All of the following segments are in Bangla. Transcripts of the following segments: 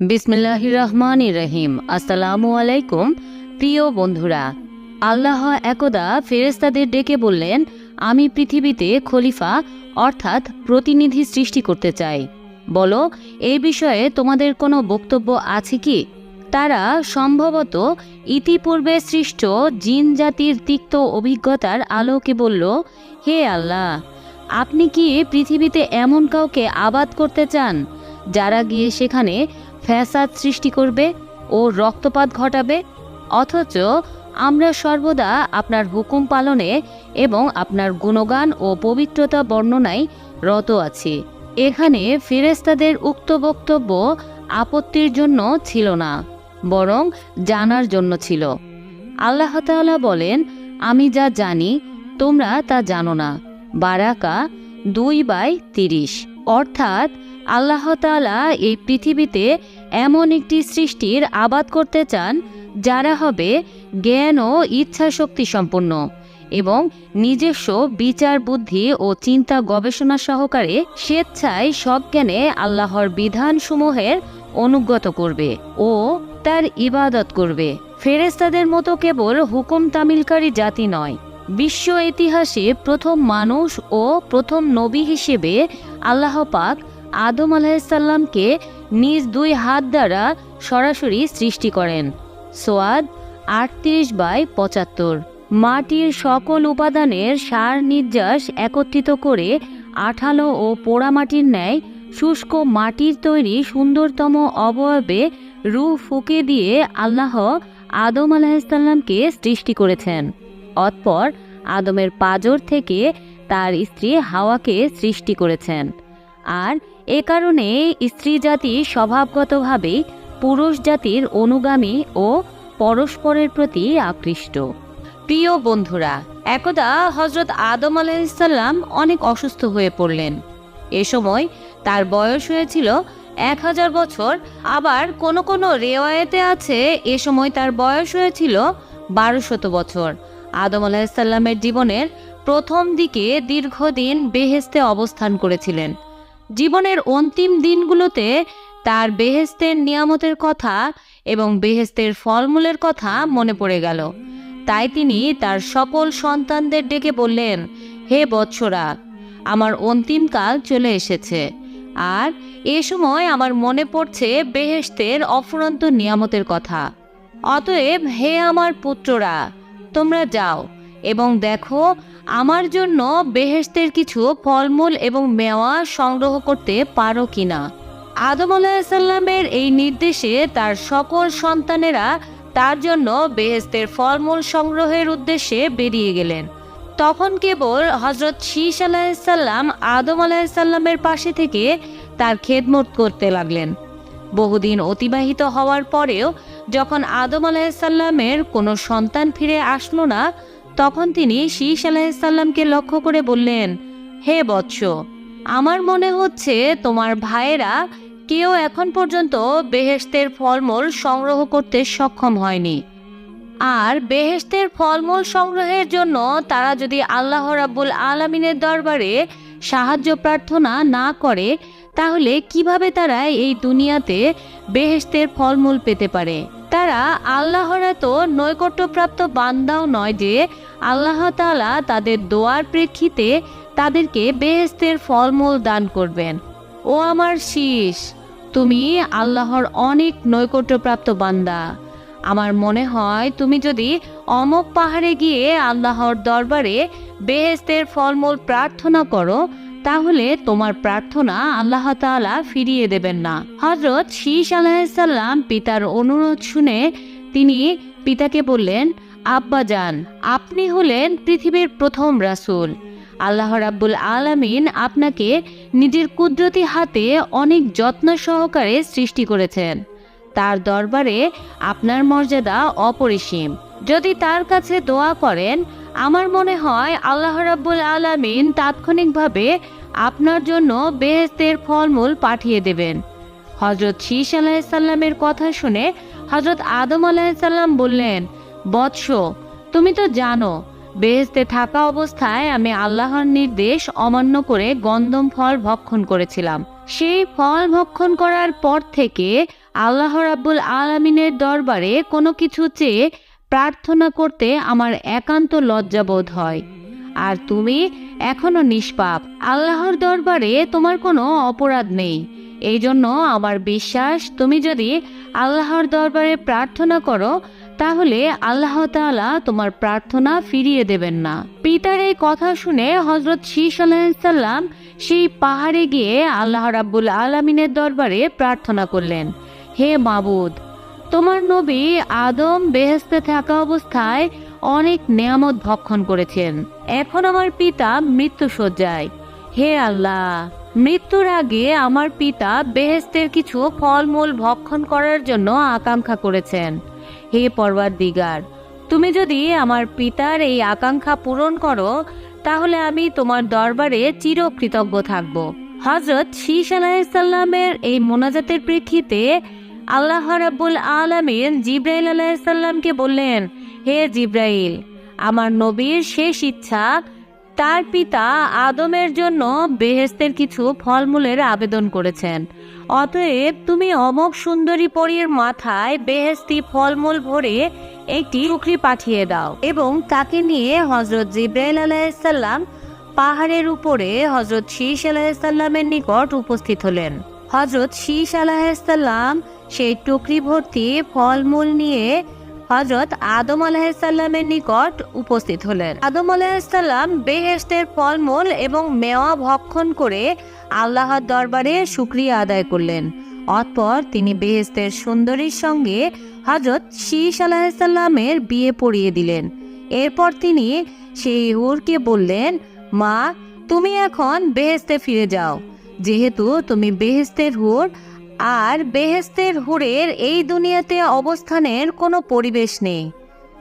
বিসমিল্লাহ রহমান রহিম আসসালামু আলাইকুম প্রিয় বন্ধুরা, আল্লাহ একদা ফেরেস্তাদের ডেকে বললেন, আমি পৃথিবীতে খলিফা, অর্থাৎ প্রতিনিধি সৃষ্টি করতে চাই। বলো এই বিষয়ে তোমাদের কোনো বক্তব্য আছে কি? তারা সম্ভবত ইতিপূর্বে সৃষ্ট জিন জাতির তিক্ত অভিজ্ঞতার আলোকে বলল, হে আল্লাহ, আপনি কি পৃথিবীতে এমন কাউকে আবাদ করতে চান, যারা গিয়ে সেখানে ফ্যাসাদ সৃষ্টি করবে ও রক্তপাত ঘটাবে, অথচ আমরা সর্বদা আপনার হুকুম পালনে এবং আপনার গুণগান ও পবিত্রতা বর্ণনায় রত আছি। এখানে ফেরেস্তাদের উক্ত বক্তব্য আপত্তির জন্য ছিল না, বরং জানার জন্য ছিল। আল্লাহ তাআলা বলেন, আমি যা জানি, তোমরা তা জানো না। বারাকা দুই বাই তিরিশ। অর্থাৎ আল্লাহ তাআলা এই পৃথিবীতে এমন একটি সৃষ্টির আবাদ করতে চান, যারা হবে জ্ঞান ও ইচ্ছা শক্তি সম্পন্ন এবং নিজস্ব বিচার, বুদ্ধি ও চিন্তা গবেষণা সহকারে স্বেচ্ছায় সব জ্ঞানে আল্লাহর বিধানসমূহের অনুগত করবে ও তার ইবাদত করবে। ফেরেস্তাদের মতো কেবল হুকুম তামিলকারী জাতি নয় বিশ্ব ইতিহাসে প্রথম মানুষ ও প্রথম নবী হিসেবে আল্লাহ পাক আদম আলাহিসাল্লামকে নিজ দুই হাত দ্বারা সরাসরি সৃষ্টি করেন। সোয়াদ আটত্রিশ বাই পঁচাত্তর। মাটির সকল উপাদানের সার নির্যাস একত্রিত করে আঠালো ও পোড়ামাটির ন্যায় শুষ্ক মাটির তৈরি সুন্দরতম অবয়বে রু ফুকে দিয়ে আল্লাহ আদম আলাহিসাল্লামকে সৃষ্টি করেছেন। অতপর আদমের পাজর থেকে তার স্ত্রী হাওয়াকে সৃষ্টি করেছেন। আর এ কারণে স্ত্রী জাতি স্বভাবগতভাবেই পুরুষ জাতির অনুগামী ও পরস্পরের প্রতি আকৃষ্ট। প্রিয় বন্ধুরা, একদা হজরত আদম আলাইসাল্লাম অনেক অসুস্থ হয়ে পড়লেন। এ সময় তার বয়স হয়েছিল এক হাজার বছর। আবার কোনো কোনো রেওয়ায়েতে আছে, এ সময় তার বয়স হয়েছিল বারোশত বছর। আদম আলাহিসাল্লামের জীবনের প্রথম দিকে দীর্ঘদিন বেহেস্তে অবস্থান করেছিলেন। জীবনের অন্তিম দিনগুলোতে তার বেহেস্তের নিয়ামতের কথা এবং বেহেস্তের ফলমূলের কথা মনে পড়ে গেল। তাই তিনি তার সকল সন্তানদের ডেকে বললেন, হে বৎসরা, আমার অন্তিম কাল চলে এসেছে। আর এ সময় আমার মনে পড়ছে বেহেস্তের অফুরন্ত নিয়ামতের কথা। অতএব হে আমার পুত্ররা তোমরা যাও এবং দেখো, আমার জন্য বেহেস্তের কিছু ফলমূল এবং মেওয়া সংগ্রহ করতে পারো কিনা। আদম আলাহিসাল্লামের এই নির্দেশে তার সকল সন্তানেরা তার জন্য বেহেস্তের ফলমূল সংগ্রহের উদ্দেশ্যে বেরিয়ে গেলেন। তখন কেবল হজরত শীষ আলাহিসাল্লাম আদম আলাহিসাল্লামের পাশে থেকে তার খেদমত করতে লাগলেন। বহুদিন অতিবাহিত হওয়ার পরেও যখন আদম আলাহিসাল্লামের কোনো সন্তান ফিরে আসলো না, তখন তিনি শীষ আলাহিসাল্লামকে লক্ষ্য করে বললেন, হে বৎস, আমার মনে হচ্ছে তোমার ভাইয়েরা কেউ এখন পর্যন্ত বেহেস্তের ফলমূল সংগ্রহ করতে সক্ষম হয়নি। আর বেহেস্তের ফলমূল সংগ্রহের জন্য তারা যদি আল্লাহ রাব্বুল আলমিনের দরবারে সাহায্য প্রার্থনা না করে, তাহলে কীভাবে তারা এই দুনিয়াতে বেহেস্তের ফলমূল পেতে পারে? তারা আল্লাহর এত নৈকট্যপ্রাপ্ত বান্দাও নয় যে আল্লাহ তালা তাদের দোয়ার প্রেক্ষিতে তাদেরকে বেহেস্তের ফলমূল দান করবেন। ও আমার শীষ, তুমি আল্লাহর অনেক নৈকট্যপ্রাপ্ত বান্দা। আমার মনে হয় তুমি যদি অমক পাহাড়ে গিয়ে আল্লাহর দরবারে বেহেস্তের ফলমূল প্রার্থনা করো তাহলে তোমার প্রার্থনা আল্লাহ তাআলা ফিরিয়ে দেবেন না। হজরত শীষ আলাহিসাল্লাম পিতার অনুরোধ শুনে তিনি পিতাকে বললেন, আব্বা যান, আপনি হলেন পৃথিবীর প্রথম রাসূল। আল্লাহ রাব্বুল আলামিন আপনাকে নিজের কুদরতি হাতে অনেক যত্ন সহকারে সৃষ্টি করেছেন। তার দরবারে আপনার মর্যাদা অপরিসীম। যদি তার কাছে দোয়া করেন আমার মনে হয় আল্লাহ রাব্বুল আলামিন তাৎক্ষণিকভাবে আপনার জন্য বেহেস্তের ফলমূল পাঠিয়ে দেবেন। হজরত শীষ আলাহিসাল্লামের কথা শুনে হজরত আদম আলাহিসাল্লাম বললেন, বৎস, তুমি তো জানো বেহেস্তে থাকা অবস্থায় আমি আল্লাহর নির্দেশ অমান্য করে গন্ধম ফল ভক্ষণ করেছিলাম। সেই ফল ভক্ষণ করার পর থেকে আল্লাহ রাব্বুল আলামিনের দরবারে কোনো কিছু চেয়ে প্রার্থনা করতে আমার একান্ত লজ্জাবোধ হয়। আর তুমি এখনও নিষ্পাপ। আল্লাহর দরবারে তোমার কোনো অপরাধ নেই। এই জন্য আমার বিশ্বাস, তুমি যদি আল্লাহর দরবারে প্রার্থনা করো, তাহলে আল্লাহ তাআলা তোমার প্রার্থনা ফিরিয়ে দেবেন না। পিতার এই কথা শুনে হজরত শীষ আলাইসাল্লাম সেই পাহাড়ে গিয়ে আল্লাহ রাব্বুল আলমিনের দরবারে প্রার্থনা করলেন, হে মাবুদ তোমার নবী আদম বেহেস্তে থাকা অবস্থায় অনেক নিয়ামত ভক্ষণ করেছেন। এখন আমার পিতা মৃত্যুসজ্জায় হে আল্লাহ, মৃত্যুর আগে আমার পিতা বেহেস্তের কিছু ফলমূল ভক্ষণ করার জন্য আকাঙ্ক্ষা করেছেন। হে পর্বত দিগার তুমি যদি আমার পিতার এই আকাঙ্ক্ষা পূরণ করো, তাহলে আমি তোমার দরবারে চিরকৃতজ্ঞ থাকব। হজরত শীষ আলাহিসাল্লামের এই মোনাজাতের প্রেক্ষিতে আল্লাহ রাব্বুল আলমিন জিব্রাইল আলাহিসাল্লামকে বললেন, হে জিব্রাইল, আমার নবীর শেষ ইচ্ছা, তার পিতা আদমের জন্য বেহেস্তের কিছু ফলমূলের আবেদন করেছেন। অতএব তুমি অমক সুন্দরী পরীর মাথায় বেহেস্তি ফলমূল ভরে একটি টুকরি পাঠিয়ে দাও এবং তাকে নিয়ে হজরত জিব্রাইল আলাইসাল্লাম পাহাড়ের উপরে হজরত শীষ আলাহিসাল্লামের নিকট উপস্থিত হলেন। হজরত শীষ আলাহিসাল্লাম সেই টুকরি ভর্তি ফলমূল নিয়ে হজরত আদম আলাহিসাল্লামের নিকট উপস্থিত হলেন। আদম আলাহিসাল্লাম বেহেস্তের ফলমূল এবং মেওয়া ভক্ষণ করে আল্লাহর দরবারে শুক্রিয়া আদায় করলেন। অতপর তিনি বেহেস্তের সুন্দরীর সঙ্গে হজরত শীষ আলাহিসাল্লামের বিয়ে পড়িয়ে দিলেন। এরপর তিনি সেই হুরকে বললেন, মা, তুমি এখন বেহেস্তে ফিরে যাও। যেহেতু তুমি বেহেস্তের হুর, আর বেহেস্তের হুরের এই দুনিয়াতে অবস্থানের কোনো পরিবেশ নেই।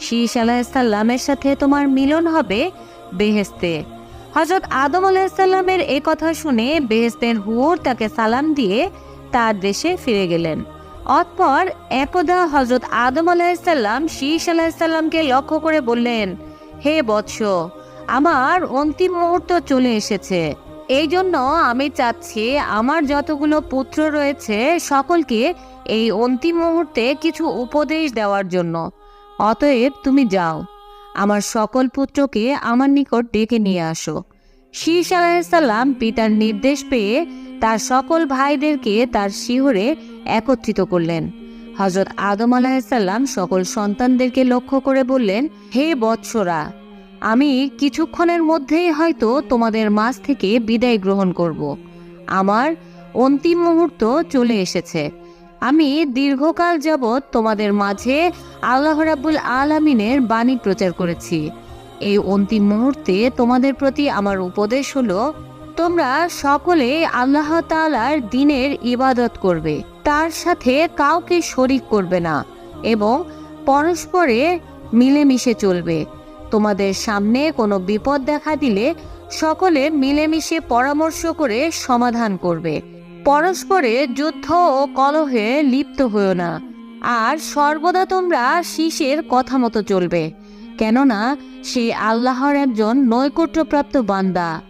শীষ আলাহিসাল্লামের সাথে তোমার মিলন হবে বেহেস্তে। হজরত আদম আলাহিসাল্লামের এ কথা শুনে বেহেস্তের হুর তাকে সালাম দিয়ে তার দেশে ফিরে গেলেন। অতপর একদা হজরত আদম আলাহিসাল্লাম শীষ আলাহিসাল্লামকে লক্ষ্য করে বললেন, হে বৎস, আমার অন্তিম মুহূর্ত চলে এসেছে। এই জন্য আমি চাচ্ছি আমার যতগুলো পুত্র রয়েছে সকলকে এই অন্তিম মুহূর্তে কিছু উপদেশ দেওয়ার জন্য। অতএব তুমি যাও। আমার সকল পুত্রকে আমার নিকট ডেকে নিয়ে আসো। শীষ আলাহিসাল্লাম পিতার নির্দেশ পেয়ে তার সকল ভাইদেরকে তার শিহরে একত্রিত করলেন। হজরত আদম আলাহিসাল্লাম সকল সন্তানদেরকে লক্ষ্য করে বললেন, হে বৎসরা আমি কিছুক্ষণের মধ্যেই হয়তো তোমাদের মাঝ থেকে বিদায় গ্রহণ করব। আমার অন্তিম মুহূর্ত চলে এসেছে। আমি দীর্ঘকাল যাবৎ তোমাদের মাঝে আল্লাহ রাব্বুল আলামিনের বাণী প্রচার করেছি। এই অন্তিম মুহূর্তে তোমাদের প্রতি আমার উপদেশ হলো, তোমরা সকলে আল্লাহ তাআলার দিনের ইবাদত করবে, তার সাথে কাউকে শরিক করবে না এবং পরস্পরে মিলেমিশে চলবে। তোমাদের সামনে কোনো বিপদ দেখা দিলে সকলে মিলেমিশে পরামর্শ করে সমাধান করবে। পরস্পরে যুদ্ধ ও কলহে লিপ্ত হও না। আর সর্বদা তোমরা শীষের কথা মতো চলবে। কেননা সে আল্লাহর একজন নৈকট্যপ্রাপ্ত বান্দা।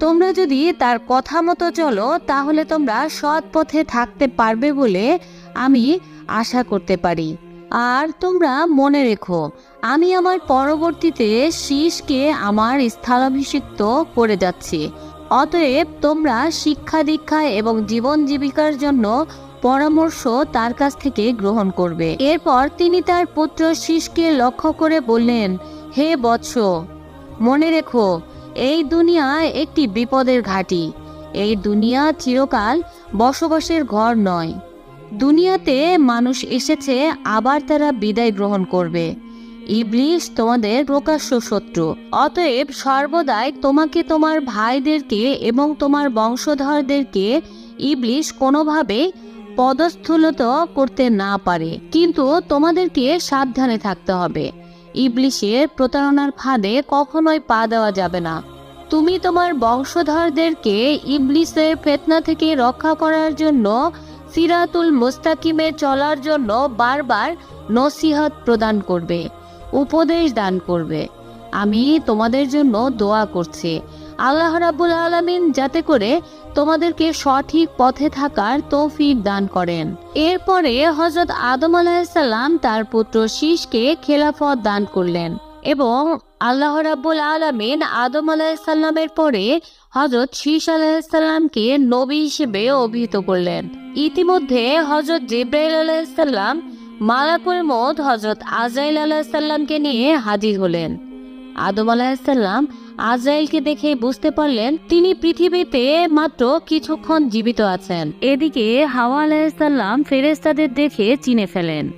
তোমরা যদি তার কথা মতো চলো, তাহলে তোমরা সৎ পথে থাকতে পারবে বলে আমি আশা করতে পারি। আর তোমরা মনে রেখো আমি আমার পরবর্তীতে শীষকে আমার স্থলাভিষিক্ত করে যাচ্ছি। অতএব তোমরা শিক্ষা দীক্ষা এবং জীবন জীবিকার জন্য পরামর্শ তার কাছ থেকে গ্রহণ করবে। এরপর তিনি তার পুত্র শীষকে লক্ষ্য করে বললেন, হে বৎস, মনে রেখো, এই দুনিয়া একটি বিপদের ঘাঁটি। এই দুনিয়া চিরকাল বসবাসের ঘর নয়। দুনিয়াতে মানুষ এসেছে, আবার তারা বিদায় গ্রহণ করবে। ইবলিশ তোমাদের প্রকাশ্য শত্রু। অতএব সর্বদাই তোমাকে তোমার ভাইদেরকে এবং তোমার বংশধরদেরকে ইবলিশ কোনোভাবে পদস্থুলত করতে না পারে। কিন্তু তোমাদেরকে সাবধানে থাকতে হবে। ইবলিশের প্রতারণার ফাঁদে কখনোই পা দেওয়া যাবে না। তুমি তোমার বংশধরদেরকে ইবলিসের ফেতনা থেকে রক্ষা করার জন্য সিরাতুল মুস্তাকিমে চলার জন্য বারবার নসিহত প্রদান করবে। উপদেশ দান করবে। আমি তোমাদের জন্য দোয়া করছি। আল্লাহ রাব্বুল আলামিন যাতে করে তোমাদেরকে সঠিক পথে থাকার তৌফিক দান করেন। এরপরে হজরত আদম আলাহিসাল্লাম তার পুত্র শীষকে খেলাফত দান করলেন এবং আল্লাহ রাব্বুল আলামিন আদম আলাহিসাল্লামের পরে হজরত শীষ আলাহিসাল্লামকে নবী হিসেবে অভিহিত করলেন। ইতিমধ্যে হজরত জিব্রাইল আলাহিসাল্লাম মালাকুল মত হজরত আজাইল আলাহিসাল্লামকে নিয়ে হাজির হলেন। আদম আলাহিসাল্লাম আজরাইলকে দেখে বুঝতে পারলেন তিনি পৃথিবীতে মাত্র কিছুক্ষণ জীবিত আছেন। এদিকে হাওয়া আলাহিসাল্লাম ফেরেস্তাদের দেখে চিনে ফেলেন।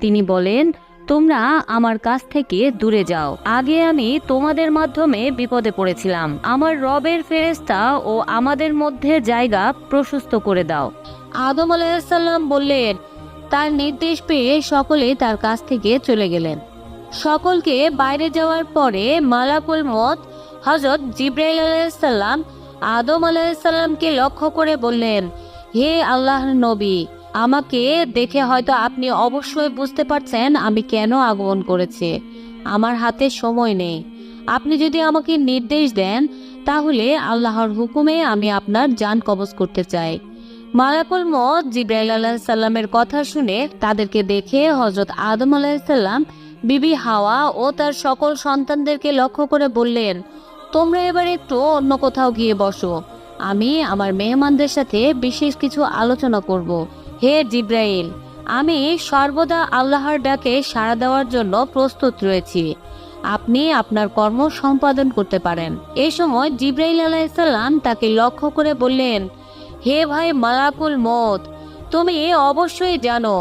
তিনি বলেন, তোমরা আমার কাছ থেকে দূরে যাও। আগে আমি তোমাদের মাধ্যমে বিপদে পড়েছিলাম। আমার রবের ফেরেস্তা ও আমাদের মধ্যে জায়গা প্রশস্ত করে দাও। আদম আলাহিসাল্লাম বললেন তার নির্দেশ পেয়ে সকলে তার কাছ থেকে চলে গেলেন। সকলকে বাইরে যাওয়ার পরে মালাকুল মত হজরত জিব্রাইল আলাইসাল্লাম আদম আলাইসাল্লামকে লক্ষ্য করে বললেন, হে আল্লাহর নবী, আমাকে দেখে হয়তো আপনি অবশ্যই বুঝতে পারছেন আমি কেন আগমন করেছি। আমার হাতে সময় নেই। আপনি যদি আমাকে নির্দেশ দেন, তাহলে আল্লাহর হুকুমে আমি আপনার যান কবজ করতে চাই। মালাকুল মত জিব্রাইল আলাহিসাল্লামের কথা শুনে তাদেরকে দেখে হজরত আদম আলাহিসাল্লাম বিবি হাওয়া ও তার সকল সন্তানদেরকে লক্ষ্য করে বললেন, তোমরা এবার একটু অন্য কোথাও গিয়ে বসো। আমি আমার মেহমানদের সাথে বিশেষ কিছু আলোচনা করব। হে জিব্রাইল, আমি সর্বদা আল্লাহর ডাকে সাড়া দেওয়ার জন্য প্রস্তুত রয়েছি। আপনি আপনার কর্ম সম্পাদন করতে পারেন। এ সময় জিব্রাইল আলাইসাল্লাম তাকে লক্ষ্য করে বললেন হে ভাই মালাকুল মত তুমি অবশ্যই জানো,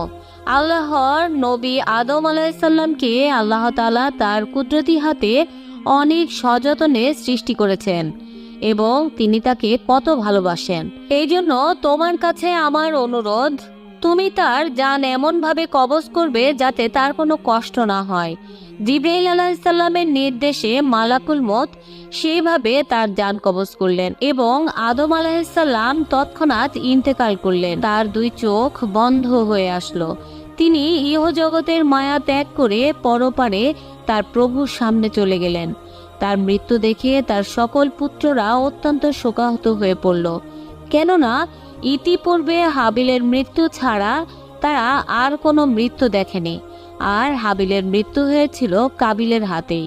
আল্লাহর নবী আদম আলাইসাল্লামকে আল্লাহ তালা তার কুদরতি হাতে অনেক সযতনে সৃষ্টি করেছেন এবং তিনি তাকে কত ভালোবাসেন। এই জন্য তোমার কাছে আমার অনুরোধ তুমি তার যান এমনভাবে কবজ করবে যাতে তার কোনো কষ্ট না হয়। জিব্রাইল আলাহিসাল্লামের নির্দেশে মালাকুল মত সেইভাবে তার যান কবজ করলেন এবং আদম আলাহিসাল্লাম তৎক্ষণাৎ ইন্তেকাল করলেন। তার দুই চোখ বন্ধ হয়ে আসলো। তিনি ইহজগতের মায়া ত্যাগ করে পরপারে তার প্রভুর সামনে চলে গেলেন। তার মৃত্যু দেখে তার সকল পুত্ররা অত্যন্ত শোকাহত হয়ে পড়ল। কেননা ইতিপূর্বে হাবিলের মৃত্যু ছাড়া তারা আর কোনো মৃত্যু দেখেনি, আর হাবিলের মৃত্যু হয়েছিল কাবিলের হাতেই।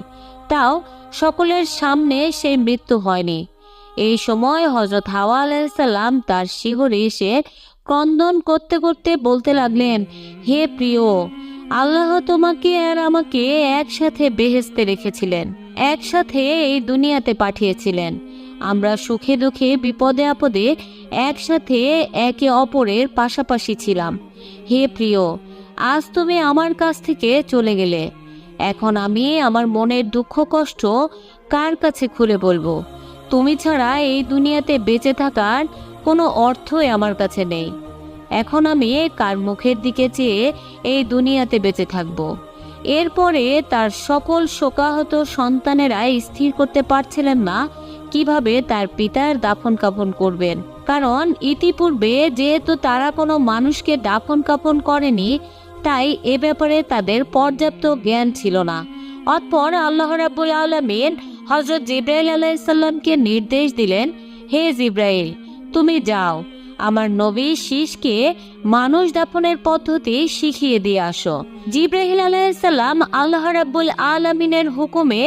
তাও সকলের সামনে সেই মৃত্যু হয়নি। এই সময় হজরত হাওয়া আলাইসাল্লাম তার শিহরে এসে ক্রন্দন করতে করতে বলতে লাগলেন, হে প্রিয়, আল্লাহ তোমাকে আর আমাকে একসাথে বেহেস্তে রেখেছিলেন, একসাথে এই দুনিয়াতে পাঠিয়েছিলেন। আমরা সুখে দুঃখে, বিপদে আপদে একসাথে একে অপরের পাশাপাশি ছিলাম। হে প্রিয়, আজ তুমি আমার কাছ থেকে চলে গেলে। এখন আমি আমার মনের দুঃখ, কষ্ট কার কাছে খুলে বলব? তুমি ছাড়া এই দুনিয়াতে বেঁচে থাকার কোনো অর্থই আমার কাছে নেই। এখন আমি কার মুখের দিকে চেয়ে এই দুনিয়াতে বেঁচে থাকব? এরপরে তার সকল শোকাহত সন্তানেরা স্থির করতে পারছিলেন না কীভাবে তার পিতার দাফন কাফন করবেন? কারণ ইতিপূর্বে যেহেতু তারা কোনো মানুষকে দাফন কাফন করেনি, তাই এ ব্যাপারে তাদের পর্যাপ্ত জ্ঞান ছিল না। অতপর আল্লাহ রাবুল আলমিন হজরত জিব্রাইল আলাইসাল্লামকে নির্দেশ দিলেন, হে জিব্রাইল, তুমি যাও, আমার নবী শীষকে মানুষ দাফনের পদ্ধতি শিখিয়ে দিয়ে আসো। জিব্রাহিল আলাইসাল্লাম আল্লাহ রাব্বুল আলমিনের হুকুমে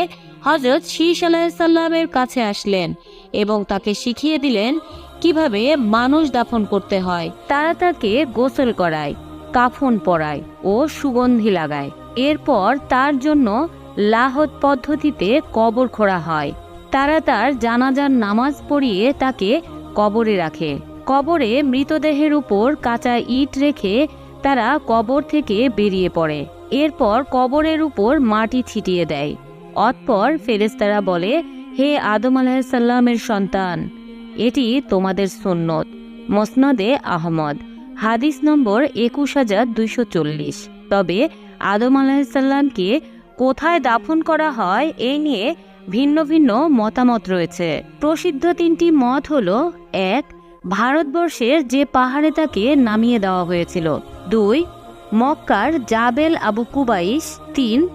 হজরত শীষ আলাইসাল্লামের কাছে আসলেন এবং তাকে শিখিয়ে দিলেন কীভাবে মানুষ দাফন করতে হয়। তারা তাকে গোসল করায়, কাফন পরায় ও সুগন্ধি লাগায়। এরপর তার জন্য লাহত পদ্ধতিতে কবর খোঁড়া হয়। তারা তার জানাজার নামাজ পড়িয়ে তাকে কবরে রাখে। কবরে মৃতদেহের উপর কাঁচা ইট রেখে তারা কবর থেকে বেরিয়ে পড়ে। এরপর কবরের উপর মাটি ছিটিয়ে দেয়। অতপর ফেরেস্তারা বলে, হে আদম আলাহিসাল্লামের সন্তান, এটি তোমাদের সুন্নত। মসনদে আহমদ, হাদিস নম্বর একুশ হাজার দুইশো চল্লিশ। তবে আদম আলাহিসাল্লামকে কোথায় দাফন করা হয় এই নিয়ে ভিন্ন ভিন্ন মতামত রয়েছে। প্রসিদ্ধ তিনটি মত হল, এক, ভারতবর্ষের যে পাহাড়ে তাকে নামিয়ে দেওয়া হয়েছিল। দুই, মক্কার জাবেল আবু কুবাইশ। তিন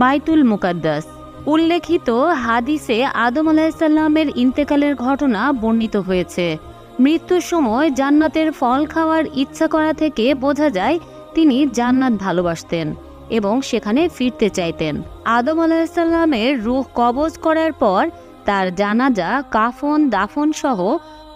বাইতুল মুকাদ্দাস। উল্লেখিত হাদিসে আদম আলাহিসাল্লামের ইন্তেকালের ঘটনা বর্ণিত হয়েছে। মৃত্যুর সময় জান্নাতের ফল খাওয়ার ইচ্ছা করা থেকে বোঝা যায় তিনি জান্নাত ভালোবাসতেন এবং সেখানে ফিরতে চাইতেন। আদম আলাহিসাল্লামের রূহ কবজ করার পর তার জানাজা, কাফন, দাফন সহ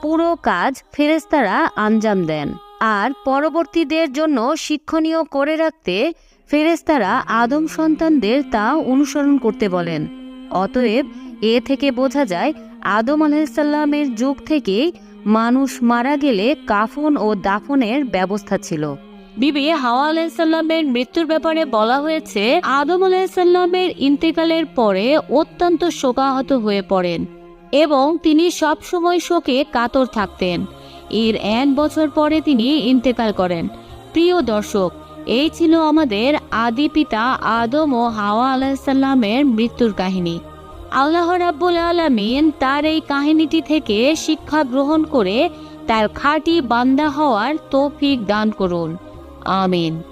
পুরো কাজ ফেরেস্তারা আঞ্জাম দেন। আর পরবর্তীদের জন্য শিক্ষণীয় করে রাখতে ফেরেস্তারা আদম সন্তানদের তা অনুসরণ করতে বলেন। অতএব এ থেকে বোঝা যায়, আদম আলাহিসাল্লামের যুগ থেকেই মানুষ মারা গেলে কাফন ও দাফনের ব্যবস্থা ছিল। বিবি হাওয়া আলাইসাল্লামের মৃত্যুর ব্যাপারে বলা হয়েছে, আদম আলাইসাল্লামের ইন্তেকালের পরে অত্যন্ত শোকাহত হয়ে পড়েন এবং তিনি সব সময় শোকে কাতর থাকতেন। এর এক বছর পরে তিনি ইন্তেকাল করেন। প্রিয় দর্শক এই ছিল আমাদের আদি পিতা আদম ও হাওয়া আলাহিসাল্লামের মৃত্যুর কাহিনী। আল্লাহ রাব্বুল আলমিন তার এই কাহিনীটি থেকে শিক্ষা গ্রহণ করে তার খাঁটি বান্দা হওয়ার তৌফিক দান করুন। আমিন।